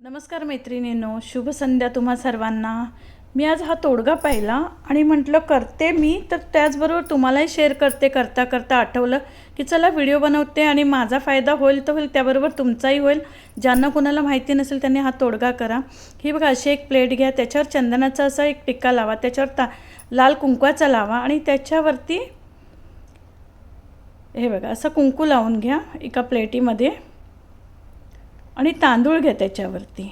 नमस्कार मैत्रिणींनो शुभ संध्या तुम्हा सर्वांना. मी आज हा तोडगा पाहिला आणि म्हटलं करते मी? तर त्याचबरोबर तुम्हालाही शेअर करते करता करता आठवलं की चला व्हिडिओ बनवते आणि माझा फायदा होईल तर होईल त्याबरोबर तुमचाही होईल. ज्यांना कोणाला माहिती नसेल त्यांनी हा तोडगा करा. ही बघा अशी एक प्लेट घ्या त्याच्यावर चंदनाचा असा एक टिक्का लावा त्याच्यावर ता लाल कुंकवाचा लावा आणि त्याच्यावरती हे बघा असं कुंकू लावून घ्या एका प्लेटीमध्ये. आणि तांदूळ घ्या त्याच्यावरती.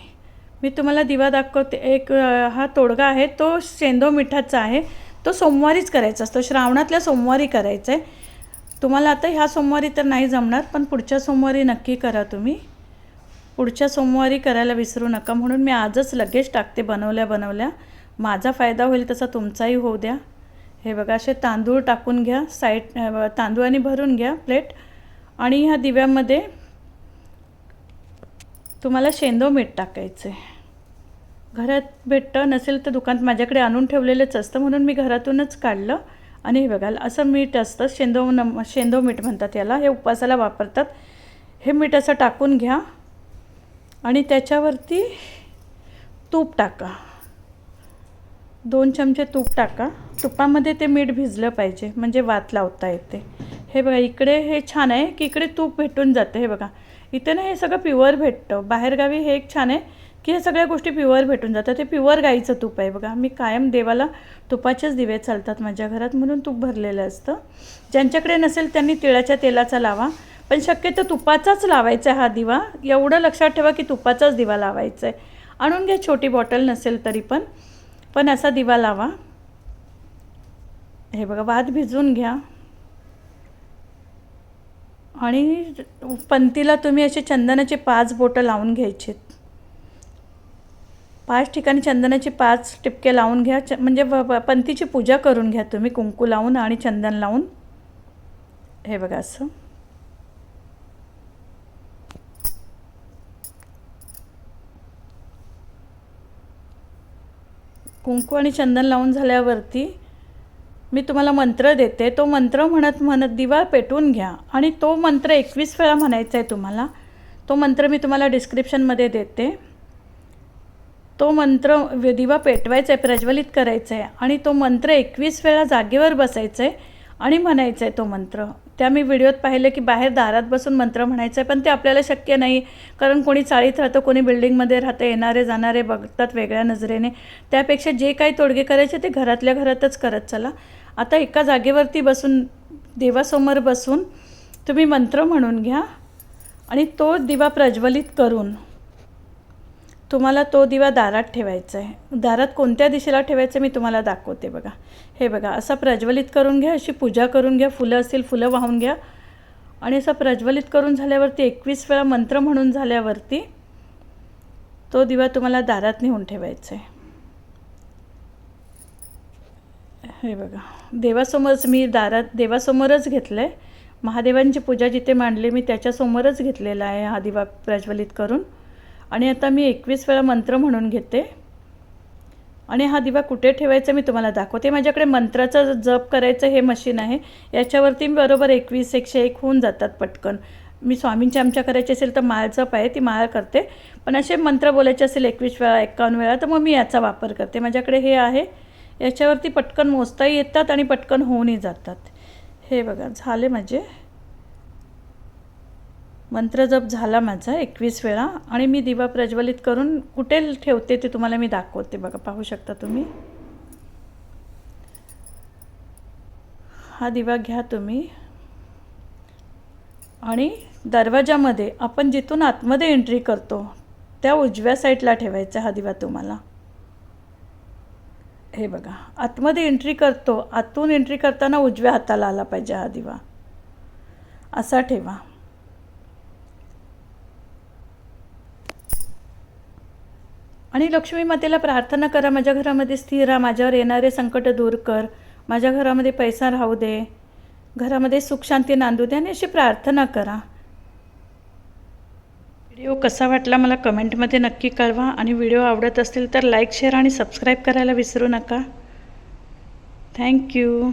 मी तुम्हाला दिवा दाखवते. एक हा तोडगा आहे. तो शेंदो मिठाचा आहे. तो सोमवारीच करायचा असतो. श्रावणातल्या सोमवारी करायचा आहे तुम्हाला आता ह्या सोमवारी तर नाही जमणार पण पुढच्या सोमवारी नक्की करा तुम्ही. पुढच्या सोमवारी करायला विसरू नका म्हणून मी आजच लगेच टाकते बनवल्या बनवल्या. माझा फायदा होईल तसा तुमचाही होऊ द्या. हे बघा असे तांदूळ टाकून घ्या. साईड तांदूळ तांदूळाने भरून घ्या प्लेट. आणि ह्या दिव्यामध्ये तुम्हाला शेंदो मीठ टाकायचं आहे घरात भेटतं नसेल तर दुकानात माझ्याकडे आणून ठेवलेलंच असतं म्हणून मी घरातूनच काढलं. आणि हे बघाल असं मीठ असतं शेंदो नम शेंदो मीठ म्हणतात याला हे उपवासाला वापरतात. हे मीठ असं टाकून घ्या. आणि त्याच्यावरती तूप टाका. दोन चमचे तूप टाका. तुपामध्ये ते मीठ भिजलं पाहिजे म्हणजे वात लावता येते. हे बघा इकडे हे छान आहे की इकडे तूप भेटून जातं. हे बघा इथे ना हे सगळं प्युअर भेटतं. बाहेरगावी हे एक छान आहे की हे सगळ्या गोष्टी प्युअर भेटून जातात. ते प्युअर गाईचं तूप आहे बघा. मी कायम देवाला तुपाचेच दिवे चालतात माझ्या घरात म्हणून तूप भरलेलं असतं. ज्यांच्याकडे नसेल त्यांनी तिळाच्या तेलाचा लावा. पण शक्यतो तुपाचाच लावायचा आहे हा दिवा. एवढं लक्षात ठेवा की तुपाचाच दिवा लावायचा आहे आणून घ्या छोटी बॉटल नसेल तरी पण. पण असा दिवा लावा. हे बघा भात भिजवून घ्या. आणि पंतीला तुम्ही असे चंदनाचे पाच बोटं लावून घ्यायचेत. पाच ठिकाणी चंदनाचे पाच टिपके लावून घ्या. च म्हणजे पंतीची पूजा करून घ्या तुम्ही कुंकू लावून आणि चंदन लावून. हे बघा असं. कुंकू आणि चंदन लावून झाल्यावरती मी तुम्हाला मंत्र देते. तो मंत्र म्हणत म्हणत दिवा पेटून घ्या. आणि तो मंत्र एकवीस वेळा म्हणायचा आहे तुम्हाला. तो मंत्र मी तुम्हाला डिस्क्रिप्शनमध्ये देते. तो मंत्र दिवा पेटवायचा आहे प्रज्वलित करायचा आहे आणि तो मंत्र एकवीस वेळा जागेवर बसायचा आहे आणि म्हणायचा आहे तो मंत्र. त्या मी व्हिडिओत पाहिलं की बाहेर दारात बसून मंत्र म्हणायचं आहे पण ते आपल्याला शक्य नाही. कारण कोणी चाळीत राहतं कोणी बिल्डिंगमध्ये राहतं येणारे जाणारे बघतात वेगळ्या नजरेने. त्यापेक्षा जे काही तोडगे करायचे ते घरातल्या घरातच करत चला. आता एका जागेवरती बसून देवासमोर बसून तुम्ही मंत्र म्हणून घ्या आणि तो दिवा प्रज्वलित करून तुम्हाला तो दिवा दारात ठेवायचा आहे. दारात कोणत्या दिशेला ठेवायचं मी तुम्हाला दाखवते बघा. हे बघा असा प्रज्वलित करून घ्या अशी पूजा करून घ्या फुलं असतील फुलं वाहून घ्या. आणि असं प्रज्वलित करून झाल्यावरती एकवीस वेळा मंत्र म्हणून झाल्यावरती तो दिवा तुम्हाला दारात नेऊन ठेवायचा आहे. हे बघा देवासमोरच मी दारात देवासमोरच घेतलं आहे महादेवांची पूजा जिथे मांडली मी त्याच्यासमोरच घेतलेला आहे हा दिवा प्रज्वलित करून. आणि आता मी एकवीस वेळा मंत्र म्हणून घेते. आणि हा दिवा कुठे ठेवायचा मी तुम्हाला दाखवते. माझ्याकडे मंत्राचं जप करायचं हे मशीन आहे. याच्यावरती बरोबर एकवीस एकशे एक होऊन जातात पटकन. मी स्वामींची आमच्या करायची असेल तर माळ जप आहे ती माळ करते. पण असे मंत्र बोलायचे असेल एकवीस वेळा एक्कावन्न वेळा तर मग मी याचा वापर करते. माझ्याकडे हे आहे. याच्यावरती पटकन मोजताही येतात आणि पटकन होऊनही जातात. हे बघा झाले माझे मंत्रजप झाला माझा एकवीस वेळा आणि मी दिवा प्रज्वलित करून कुठे ठेवते ते तुम्हाला मी दाखवते बघा पाहू शकता तुम्ही? हा दिवा घ्या तुम्ही. आणि दरवाजामध्ये आपण जिथून आतमध्ये एंट्री करतो त्या उजव्या साईडला ठेवायचा हा दिवा तुम्हाला. हे बघा आतमध्ये एंट्री करतो आतून एंट्री करताना उजव्या हाताला आला पाहिजे हा दिवा. असा ठेवा. आणि लक्ष्मी मातेला प्रार्थना करा माझ्या घरामध्ये स्थिर राहा माझ्यावर येणारे संकट दूर कर माझ्या घरामध्ये पैसा राहू दे घरामध्ये सुख शांती नांदू दे आणि अशी प्रार्थना करा. व्हिडिओ कसा वाटला मला कमेंटमध्ये नक्की कळवा आणि व्हिडिओ आवडत असतील तर लाईक शेअर आणि सबस्क्राईब करायला विसरू नका. थँक्यू